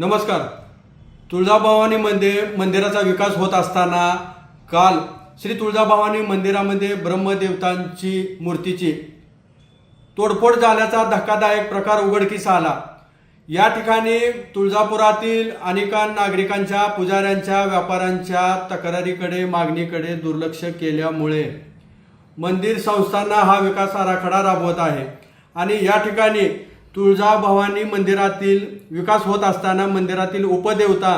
नमस्कार. तुळजाभवानी मंदिर मंदिराचा विकास होत असताना काल श्री तुळजाभवानी मंदिरामध्ये ब्रह्मदेवतांची मूर्तीची तोडफोड झाल्याचा धक्कादायक प्रकार उघडकीस आला. या ठिकाणी तुळजापुरातील अनेकां नागरिकांच्या पुजाऱ्यांच्या व्यापाऱ्यांच्या तक्रारीकडे मागणीकडे दुर्लक्ष केल्यामुळे मंदिर संस्थांना हा विकास आराखडा राबवत आहे. आणि या ठिकाणी तुळजाभवानी मंदिरातील विकास होत असताना मंदिरातील उपदेवता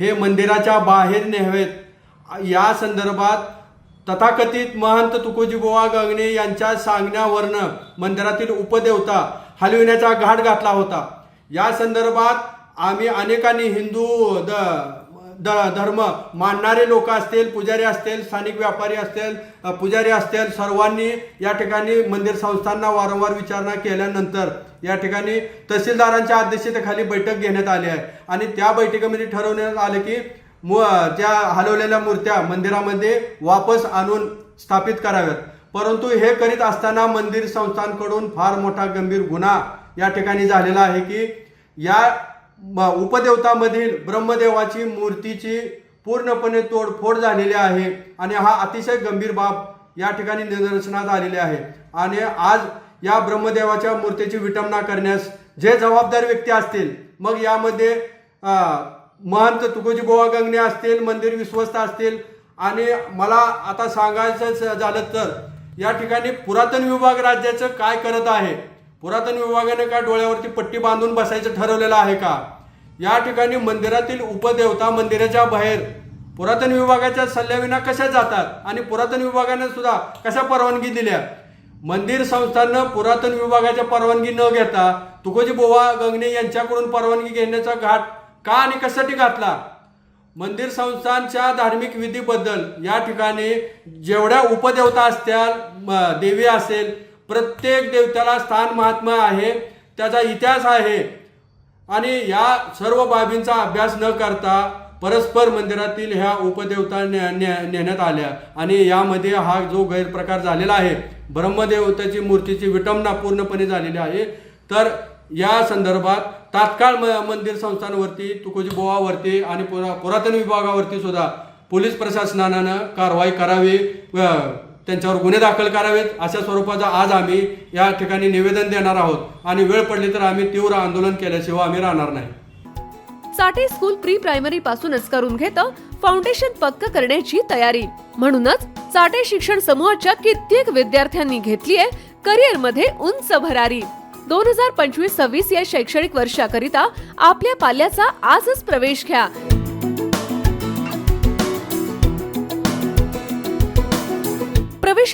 हे मंदिराच्या बाहेर न्यावेत. या संदर्भात तथाकथित महंत तुकोजी बुवा गंगणे यांच्या सांगण्यावरनं मंदिरातील उपदेवता हलविण्याचा घाट घातला होता. या संदर्भात आम्ही अनेकांनी हिंदू द द धर्म. मानणारे लोक असतील पुजारी असतील स्थानिक व्यापारी असतील पुजारी असतील सर्वांनी या ठिकाणी मंदिर संस्थांना वारंवार विचारणा केल्यानंतर या ठिकाणी तहसीलदारांच्या अध्यक्षतेखाली बैठक घेण्यात आली आहे. आणि त्या बैठकीमध्ये ठरवण्यात आले की मु त्या हलवलेल्या मूर्त्या मंदिरामध्ये वापस आणून स्थापित कराव्यात. परंतु हे करीत असताना मंदिर संस्थांकडून फार मोठा गंभीर गुन्हा या ठिकाणी झालेला आहे की या उपदेवतामधील ब्रह्मदेवाची मूर्तीची पूर्णपणे तोडफोड झालेली आहे आणि हा अतिशय गंभीर बाब या ठिकाणी निदर्शनात आलेली आहे. आणि आज या ब्रह्मदेवाच्या मूर्तीची विटंबना करण्यास जे जबाबदार व्यक्ती असतील मग यामध्ये महंत तुकोजी बोवा गंगणे असतील मंदिर विश्वस्त असतील आणि मला आता सांगायचं झालं तर या ठिकाणी पुरातन विभाग राज्याचं काय करत आहे? पुरातन विभागाने का डोळ्यावरती पट्टी बांधून बसायचं ठरवलेलं आहे का? या ठिकाणी मंदिरातील उपदेवता मंदिराच्या बाहेर पुरातन विभागाच्या सल्ल्याविना कशा जातात आणि पुरातन विभागाने सुद्धा कशा परवानगी दिल्या? मंदिर संस्थांनं पुरातन विभागाच्या परवानगी न घेता तुकोजी बोवा गंगणे यांच्याकडून परवानगी घेण्याचा घाट का आणि कशासाठी घातला? मंदिर संस्थांच्या धार्मिक विधीबद्दल या ठिकाणी जेवढ्या उपदेवता असत्या देवी असेल प्रत्येक देवत्याला स्थान महात्मा आहे त्याचा इतिहास आहे. आणि या सर्व बाबींचा अभ्यास न करता परस्पर मंदिरातील ह्या उपदेवता नेण्यात आल्या. आणि यामध्ये हा जो गैरप्रकार झालेला आहे ब्रह्मदेवतेची मूर्तीची विटंबना पूर्णपणे झालेली आहे. तर या संदर्भात तात्काळ म- मंदिर संस्थांवरती तुकोजीबोवावरती आणि पुरा पुरातन विभागावरती सुद्धा पोलीस प्रशासनानं कारवाई करावी. त्यांच्यावर गुन्हे दाखल करावेत. अशा स्वरूपाचा आज आम्ही या ठिकाणी निवेदन देणार आहोत. आणि वेळ पडली तर आम्ही तीव्र आंदोलन केल्याशिवाय आम्ही राहणार नाही. साठे स्कूल प्री प्रायमरी पासूनच करून घेतं फाउंडेशन पक्क करण्याची तयारी. म्हणूनच साठे शिक्षण समूहाच्या कित्येक विद्यार्थ्यांनी घेतलीये करिअरमध्ये उंच भरारी. दोन हजार पंचवीस सव्वीस या शैक्षणिक वर्षाकरिता आपल्या पाल्याचा आजच प्रवेश घ्या.